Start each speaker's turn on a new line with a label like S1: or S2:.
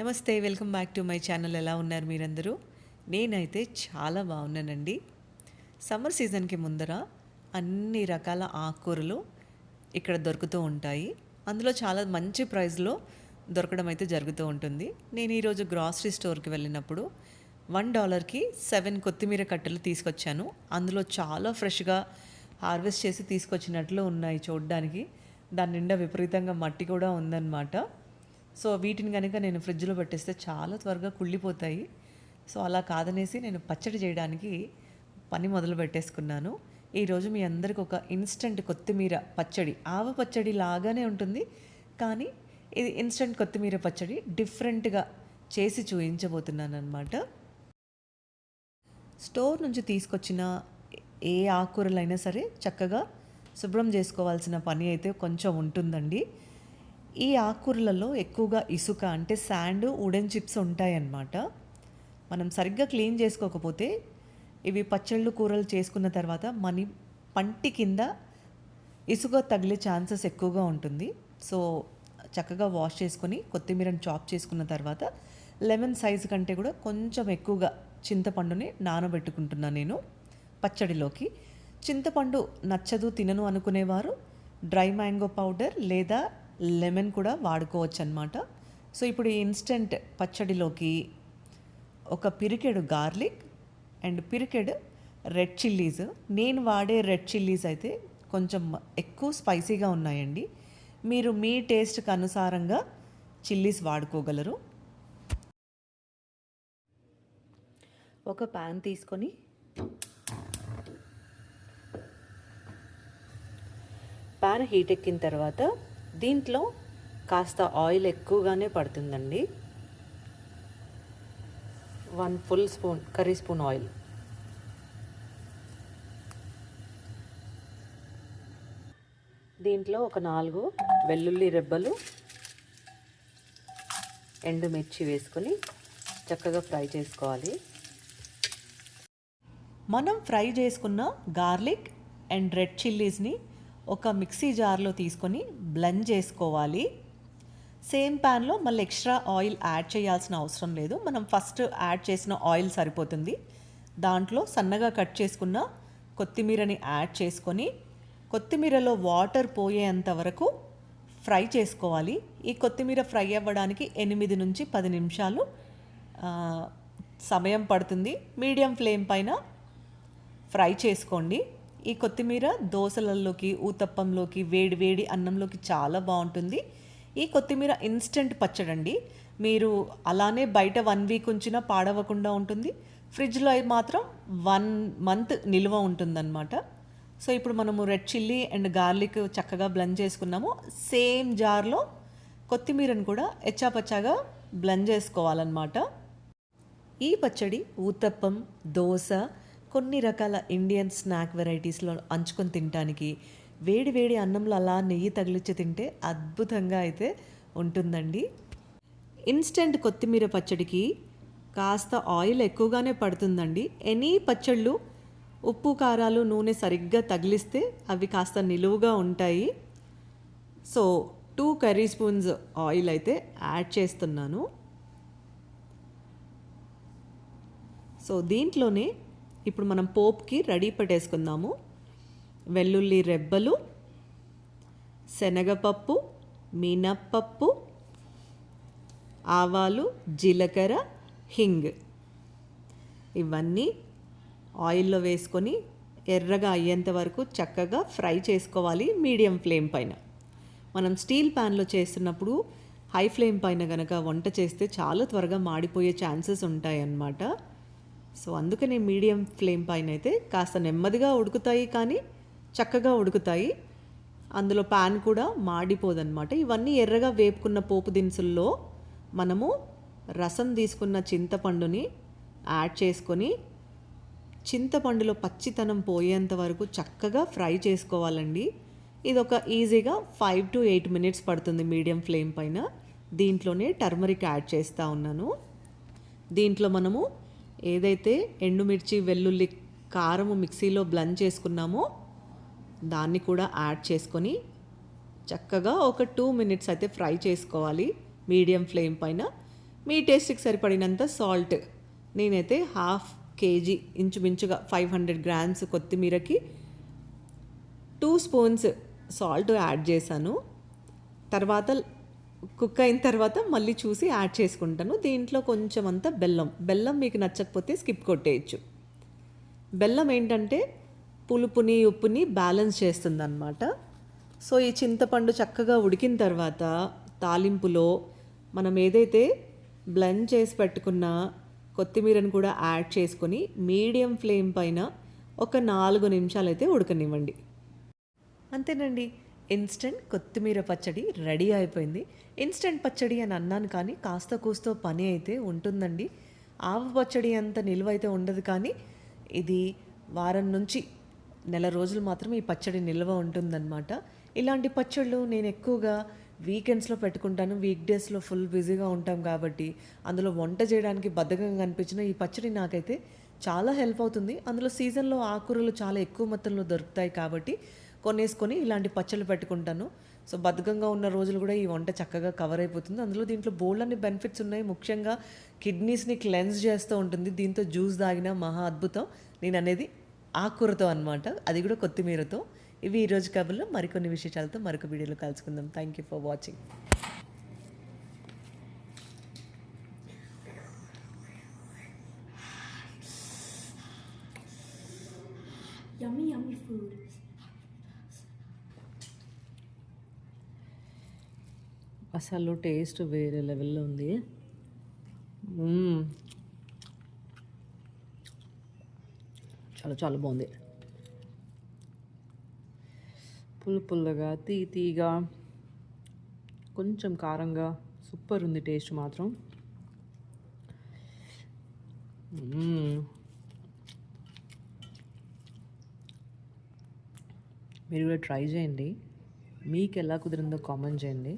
S1: నమస్తే welcome back to my channel. ఎలా ఉన్నారు మీరందరూ? నేనైతే చాలా బాగున్నానండి. సమ్మర్ సీజన్కి ముందర అన్ని రకాల ఆకుకూరలు ఇక్కడ దొరుకుతూ ఉంటాయి. అందులో చాలా మంచి ప్రైస్లో దొరకడం అయితే జరుగుతూ ఉంటుంది. నేను ఈరోజు గ్రాసరీ స్టోర్కి వెళ్ళినప్పుడు వన్ డాలర్కి సెవెన్ కొత్తిమీర కట్టలు తీసుకొచ్చాను. అందులో చాలా ఫ్రెష్గా హార్వెస్ట్ చేసి తీసుకొచ్చినట్లు ఉన్నాయి చూడడానికి. దాని నిండా విపరీతంగా మట్టి కూడా ఉందన్నమాట. సో వీటిని కనుక నేను ఫ్రిడ్జ్లో పెట్టేస్తే చాలా త్వరగా కుళ్ళిపోతాయి. సో అలా కాదనేసి నేను పచ్చడి చేయడానికి పని మొదలు పెట్టేసుకున్నాను. ఈరోజు మీ అందరికి ఒక ఇన్స్టంట్ కొత్తిమీర పచ్చడి ఆవ పచ్చడి లాగానే ఉంటుంది. కానీ ఇది ఇన్స్టంట్ కొత్తిమీర పచ్చడి డిఫరెంట్గా చేసి చూపించబోతున్నాను అనమాట స్టోర్ నుంచి తీసుకొచ్చిన ఏ ఆకుకూరలైనా సరే చక్కగా శుభ్రం చేసుకోవాల్సిన పని అయితే కొంచెం ఉంటుందండి. ఈ ఆకుకూరలలో ఎక్కువగా ఇసుక అంటే శాండ్ వుడెన్ చిప్స్ ఉంటాయన్నమాట. మనం సరిగ్గా క్లీన్ చేసుకోకపోతే ఇవి పచ్చళ్ళు కూరలు చేసుకున్న తర్వాత మన పంటి కింద ఇసుక తగిలే ఛాన్సెస్ ఎక్కువగా ఉంటుంది. సో చక్కగా వాష్ చేసుకొని కొత్తిమీరని చాప్ చేసుకున్న తర్వాత లెమన్ సైజు కంటే కూడా కొంచెం ఎక్కువగా చింతపండుని నానబెట్టుకుంటున్నాను నేను పచ్చడిలోకి. చింతపండు నచ్చదు తినను అనుకునేవారు. డ్రై మ్యాంగో పౌడర్ లేదా లెమన్ కూడా వాడుకోవచ్చు అనమాట సో ఇప్పుడు ఈ ఇన్స్టెంట్ పచ్చడిలోకి ఒక పిరికెడు గార్లిక్ అండ్ పిరికెడు రెడ్ చిల్లీస్. నేను వాడే రెడ్ చిల్లీస్ అయితే కొంచెం ఎక్కువ స్పైసీగా ఉన్నాయండి. మీరు మీ టేస్ట్కి అనుసారంగా చిల్లీస్ వాడుకోగలరు. ఒక ప్యాన్ తీసుకొని ప్యాన్ హీట్ ఎక్కిన తర్వాత దీంట్లో కాస్త ఆయిల్ ఎక్కువగానే పడుతుందండి. One full spoon curry spoon oil. దీంట్లో ఒక నాలుగు వెల్లుల్లి రెబ్బలు ఎండుమిర్చి వేసుకొని చక్కగా ఫ్రై చేసుకోవాలి. మనం ఫ్రై చేసుకున్న గార్లిక్ అండ్ రెడ్ చిల్లీస్ని ఒక మిక్సీ జార్లో తీసుకొని బ్లెండ్ చేసుకోవాలి. సేమ్ ప్యాన్లో మళ్ళీ ఎక్స్ట్రా ఆయిల్ యాడ్ చేయాల్సిన అవసరం లేదు. మనం ఫస్ట్ యాడ్ చేసిన ఆయిల్ సరిపోతుంది. దాంట్లో సన్నగా కట్ చేసుకున్న కొత్తిమీరని యాడ్ చేసుకొని కొత్తిమీరలో వాటర్ పోయేంత వరకు ఫ్రై చేసుకోవాలి. ఈ కొత్తిమీర ఫ్రై అవ్వడానికి ఎనిమిది నుంచి పది నిమిషాలు సమయం పడుతుంది. మీడియం ఫ్లేమ్ పైన ఫ్రై చేసుకోండి. ఈ కొత్తిమీర దోసలలోకి ఊతప్పంలోకి వేడి వేడి అన్నంలోకి చాలా బాగుంటుంది. ఈ కొత్తిమీర ఇన్స్టెంట్ పచ్చడండి. మీరు అలానే బయట వన్ వీక్ ఉంచినా పాడవకుండా ఉంటుంది. ఫ్రిడ్జ్లో అయితే మాత్రం వన్ మంత్ నిల్వ ఉంటుందన్నమాట. సో ఇప్పుడు మనము రెడ్ చిల్లీ అండ్ గార్లిక్ చక్కగా బ్లెండ్ చేసుకున్నాము. సేమ్ జార్లో కొత్తిమీరను కూడా ఎచ్చాపచ్చాగా బ్లెండ్ చేసుకోవాలన్నమాట. ఈ పచ్చడి ఊతప్పం దోశ కొన్ని రకాల ఇండియన్ స్నాక్ వెరైటీస్లో అంచుకొని తినడానికి వేడి వేడి అన్నంలో అలా నెయ్యి తగిలిచ్చి తింటే అద్భుతంగా అయితే ఉంటుందండి. ఇన్స్టెంట్ కొత్తిమీర పచ్చడికి కాస్త ఆయిల్ ఎక్కువగానే పడుతుందండి. ఎనీ పచ్చళ్ళు ఉప్పు కారాలు నూనె సరిగ్గా తగిలిస్తే అవి కాస్త నిలువుగా ఉంటాయి. So two curry spoons oil అయితే యాడ్ చేస్తున్నాను. సో దీంట్లోనే ఇప్పుడు మనం పోప్కి రెడీ పెట్టేసుకుందాము. వెల్లుల్లి రెబ్బలు శనగపప్పు మినప్పప్పు ఆవాలు జీలకర్ర హింగ్. ఇవన్నీ ఆయిల్లో వేసుకొని ఎర్రగా అయ్యేంత వరకు చక్కగా ఫ్రై చేసుకోవాలి మీడియం ఫ్లేమ్ పైన. మనం స్టీల్ ప్యాన్లో చేస్తున్నప్పుడు హై ఫ్లేమ్ పైన కనుక వంట చేస్తే చాలా త్వరగా మాడిపోయే ఛాన్సెస్ ఉంటాయన్నమాట. సో అందుకనే మీడియం ఫ్లేమ్ పైన అయితే కాస్త నెమ్మదిగా ఉడుకుతాయి కానీ చక్కగా ఉడుకుతాయి. అందులో పాన్ కూడా మాడిపోదన్నమాట. ఇవన్నీ ఎర్రగా వేపుకున్న పోపు దినుసుల్లో మనము రసం తీసుకున్న చింతపండుని యాడ్ చేసుకొని చింతపండులో పచ్చితనం పోయేంత వరకు చక్కగా ఫ్రై చేసుకోవాలండి. ఇది ఒక ఈజీగా ఫైవ్ టు ఎయిట్ మినిట్స్ పడుతుంది మీడియం ఫ్లేమ్ పైన. దీంట్లోనే టర్మరిక్ యాడ్ చేస్తూ ఉన్నాను. దీంట్లో మనము ఏదైతే ఎండుమిర్చి వెల్లుల్లి కారము మిక్సీలో బ్లెండ్ చేసుకున్నామో దాన్ని కూడా యాడ్ చేసుకొని చక్కగా ఒక టూ మినిట్స్ అయితే ఫ్రై చేసుకోవాలి మీడియం ఫ్లేమ్ పైన. మీ టేస్ట్కి సరిపడినంత సాల్ట్. నేనైతే హాఫ్ కేజీ ఇంచుమించుగా ఫైవ్ హండ్రెడ్ గ్రామ్స్ కొత్తిమీరకి టూ స్పూన్స్ సాల్ట్ యాడ్ చేశాను. తర్వాత కుక్ అయిన తర్వాత మళ్ళీ చూసి యాడ్ చేసుకుంటాను. దీంట్లో కొంచెం అంత బెల్లం. బెల్లం మీకు నచ్చకపోతే స్కిప్ కొట్టేయచ్చు. బెల్లం ఏంటంటే పులుపుని ఉప్పుని బ్యాలెన్స్ చేస్తుంది అనమాట సో ఈ చింతపండు చక్కగా ఉడికిన తర్వాత తాలింపులో మనం ఏదైతే బ్లెండ్ చేసి పెట్టుకున్న కొత్తిమీరను కూడా యాడ్ చేసుకొని మీడియం ఫ్లేమ్ పైన ఒక నాలుగు నిమిషాలు అయితే ఉడకనివ్వండి. అంతేనండి. ఇన్స్టెంట్ కొత్తిమీర పచ్చడి రెడీ అయిపోయింది. ఇన్స్టెంట్ పచ్చడి అని అన్నాను కానీ కాస్త కూస్తో పని అయితే ఉంటుందండి. ఆవ పచ్చడి అంత నిలువ అయితే ఉండదు కానీ ఇది వారం నుంచి నెల రోజులు మాత్రం ఈ పచ్చడి నిల్వ ఉంటుందన్నమాట. ఇలాంటి పచ్చళ్ళు నేను ఎక్కువగా వీకెండ్స్లో పెట్టుకుంటాను. వీక్ డేస్లో ఫుల్ బిజీగా ఉంటాం కాబట్టి అందులో వంట చేయడానికి బద్ధకంగా అనిపించిన ఈ పచ్చడి నాకైతే చాలా హెల్ప్ అవుతుంది. అందులో సీజన్లో ఆకుకూరలు చాలా ఎక్కువ మొత్తంలో దొరుకుతాయి కాబట్టి కొనేసుకొని ఇలాంటి పచ్చళ్ళు పెట్టుకుంటాను. సో బద్ధకంగా ఉన్న రోజులు కూడా ఈ వంట చక్కగా కవర్ అయిపోతుంది. అందులో దీంట్లో బోల్డ్ అన్ని బెనిఫిట్స్ ఉన్నాయి. ముఖ్యంగా కిడ్నీస్ని క్లెన్స్ చేస్తూ ఉంటుంది. దీంతో జ్యూస్ తాగిన మహా అద్భుతం. నేను అనేది ఆకుకూరతో అనమాట అది కూడా కొత్తిమీరతో. ఇవి ఈరోజు కబుర్లో మరికొన్ని విశేషాలతో మరొక వీడియోలో కలుసుకుందాం. Thank you for watching
S2: Yummy, yummy food.
S1: అసలు టేస్ట్ వేరే లెవెల్లో ఉంది. చాలా చాలా బాగుంది. పుల్ల పుల్లగా తీ తీగా కొంచెం కారంగా సూపర్ ఉంది టేస్ట్ మాత్రం. మీరు కూడా ట్రై చేయండి. మీకు ఎలా కుదిరిందో కామెంట్ చేయండి.